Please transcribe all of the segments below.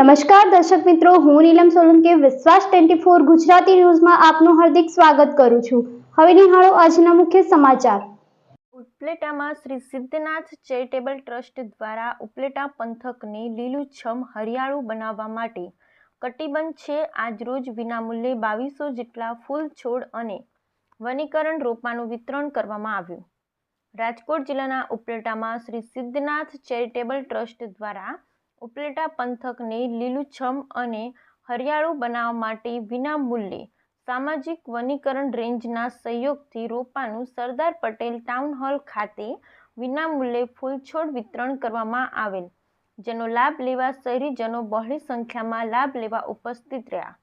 નમસ્કાર દર્શક મિત્રો, હું નીલમ સોલંકી, વિશ્વાસ ટ્વેન્ટી ફોર ગુજરાતી ન્યૂઝમાં આપનું હાર્દિક સ્વાગત કરું છું. હવે નિહાળો આજના મુખ્ય સમાચાર. ઉપલેટામાં શ્રી સિદ્ધનાથ ચેરિટેબલ ટ્રસ્ટ દ્વારા ઉપલેટા પંથકને લીલુંછમ હરિયાળું બનાવવા માટે કટિબંધ છે. આજરોજ વિનામૂલ્યે બાવીસો જેટલા ફૂલ છોડ અને વનીકરણ રોપાનું વિતરણ કરવામાં આવ્યું. રાજકોટ જિલ્લાના ઉપલેટામાં શ્રી સિદ્ધનાથ ચેરિટેબલ ટ્રસ્ટ દ્વારા ઉપલેટા પંથકને લીલુંછમ અને હરિયાળું બનાવવા માટે વિનામૂલ્યે સામાજિક વનીકરણ રેન્જના સહયોગથી રોપાનું સરદાર પટેલ ટાઉન હોલ ખાતે વિનામૂલ્યે ફૂલછોડ વિતરણ કરવામાં આવેલ, જેનો લાભ લેવા શહેરીજનો બહોળી સંખ્યામાં લાભ લેવા ઉપસ્થિત રહ્યા.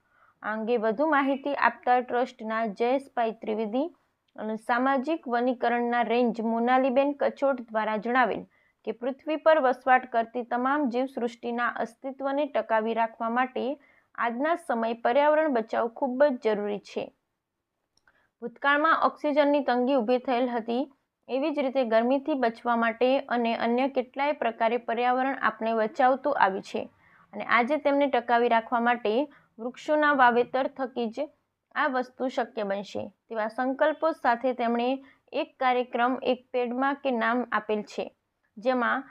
આ અંગે વધુ માહિતી આપતા ટ્રસ્ટના જયેશભાઈ ત્રિવેદી અને સામાજિક વનીકરણના રેન્જ મોનાલીબેન કચોટ દ્વારા જણાવેલ કે પૃથ્વી પર વસવાટ કરતી તમામ જીવસૃષ્ટિના અસ્તિત્વને ટકાવી રાખવા માટે આજના સમય પર્યાવરણ બચાવ ખૂબ જ જરૂરી છે. ભૂતકાળમાં ઓક્સિજનની તંગી ઊભી થયેલ હતી, એવી જ રીતે ગરમીથી બચવા માટે અને અન્ય કેટલાય પ્રકારે પર્યાવરણ આપણે બચાવતું આવ્યું છે. અને આજે તેમને ટકાવી રાખવા માટે વૃક્ષોના વાવેતર થકી જ આ વસ્તુ શક્ય બનશે. તેવા સંકલ્પો સાથે તેમણે એક કાર્યક્રમ એક પેડમાં કે નામ આપેલ છે. જેમાં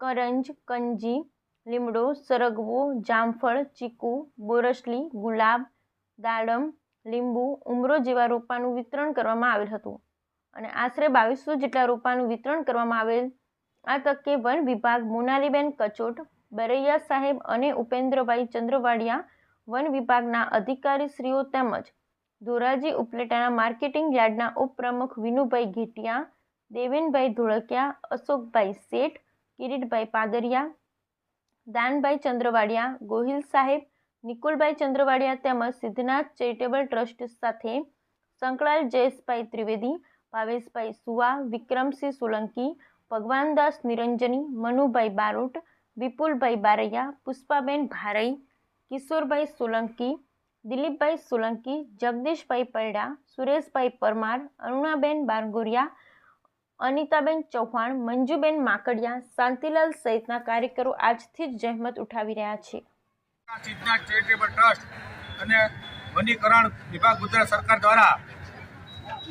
કરંજ, કંજી, લીમડો, સરગવો, જામફળ, ચીકુ, બોરસલી, ગુલાબ દાડમ લીંબુ, ઉમરો જેવા રોપાનું વિતરણ કરવામાં આવેલ હતું. અને આશરે બાવીસો જેટલા રોપાનું વિતરણ કરવામાં આવેલ. આ તકે વન વિભાગ મોનાલીબેન કચોટ, બરૈયા સાહેબ અને ઉપેન્દ્રભાઈ ચંદ્રવાડિયા વન વિભાગના અધિકારીશ્રીઓ તેમજ ધોરાજી ઉપલેટાના માર્કેટિંગ યાર્ડના ઉપપ્રમુખ વિનુભાઈ ઘેટિયા દેવેનભાઈ ધોળકિયા, અશોકભાઈ શેઠ, કિરીટભાઈ પાદરિયા, દાનભાઈ ચંદ્રવાડિયા, ગોહિલ સાહેબ, નિકુલભાઈ ચંદ્રવાડિયા તેમજ સિદ્ધનાથ ચેરિટેબલ ટ્રસ્ટ સાથે સંકળાયેલ જયેશભાઈ ત્રિવેદી, ભાવેશભાઈ સુવા, વિક્રમસિંહ સોલંકી, ભગવાનદાસ નિરંજની, મનુભાઈ બારોટ, વિપુલભાઈ બારૈયા, પુષ્પાબેન ભારઈ, કિશોરભાઈ સોલંકી, દિલીપભાઈ સોલંકી, જગદીશભાઈ પરડા સુરેશભાઈ પરમાર, અરુણાબેન બારગોરિયા અનિતાબેન ચૌહાણ, મંજુબેન માકડિયા, શાંતિલાલ સહિતના કાર્યકરો આજથી જ જહેમત ઉઠાવી રહ્યા છે. સિદ્ધનાથ ચેરિટેબલ ટ્રસ્ટ અને વનીકરણ વિભાગ ગુજરાત સરકાર દ્વારા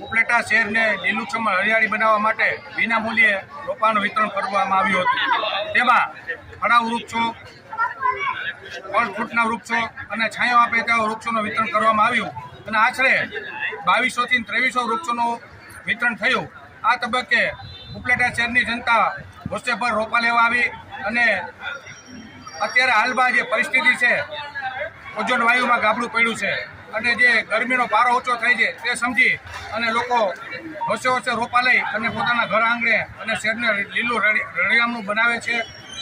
ઉપલેટા શહેરને લીલુંછમ હરિયાળી બનાવવા માટે વિનામૂલ્યે રોપાનું વિતરણ કરવામાં આવ્યું હતું. તેમાં ફળાઉ વૃક્ષો, ફળ ફ્રૂટના વૃક્ષો અને છાંયો આપે તેવા વૃક્ષોનું વિતરણ કરવામાં આવ્યું. અને આશરે બાવીસોથી ત્રેવીસો વૃક્ષોનું વિતરણ થયું. આ તબક્કે ઉપલેટા શહેરની જનતા વર્ષેભર રોપા લેવા આવી અને અત્યારે હાલમાં જે પરિસ્થિતિ છે ઓજોન વાયુમાં ગાબડું પડ્યું છે અને જે ગરમીનો પારો ઓછો થાય છે તે સમજી અને લોકો હોશે હોશે રોપા લઈ અને પોતાના ઘર આંગણે અને શહેરને લીલું રળી- રળિયામણું બનાવે છે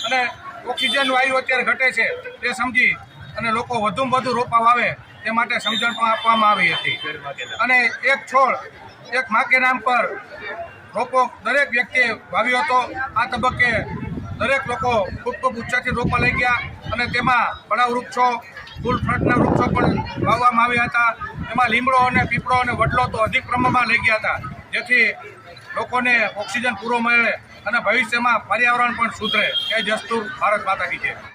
અને ઓક્સિજન વાયુ અત્યારે ઘટે છે તે સમજી અને લોકો વધુમાં વધુ રોપા વાવે તે માટે સમજણ પણ આપવામાં આવી હતી. અને એક છોડ એક મા કે નામ પર રોપો દરેક વ્યક્તિએ વાવ્યો હતો. આ તબક્કે દરેક લોકો ખૂબ ખૂબ ઉચ્ચાથી રોપા લઈ ગયા અને તેમાં ઘણા વૃક્ષો ફૂલ ફ્રટના વૃક્ષો પણ વાવવામાં આવ્યા હતા. એમાં લીમડો અને પીપળો અને વડલો તો અધિક પ્રમાણમાં લઈ ગયા હતા. જેથી લોકોને ઓક્સિજન પૂરો મળે અને ભવિષ્યમાં પર્યાવરણ પણ સુધરે. એ જસ્તુર ભારત માતા કી જય.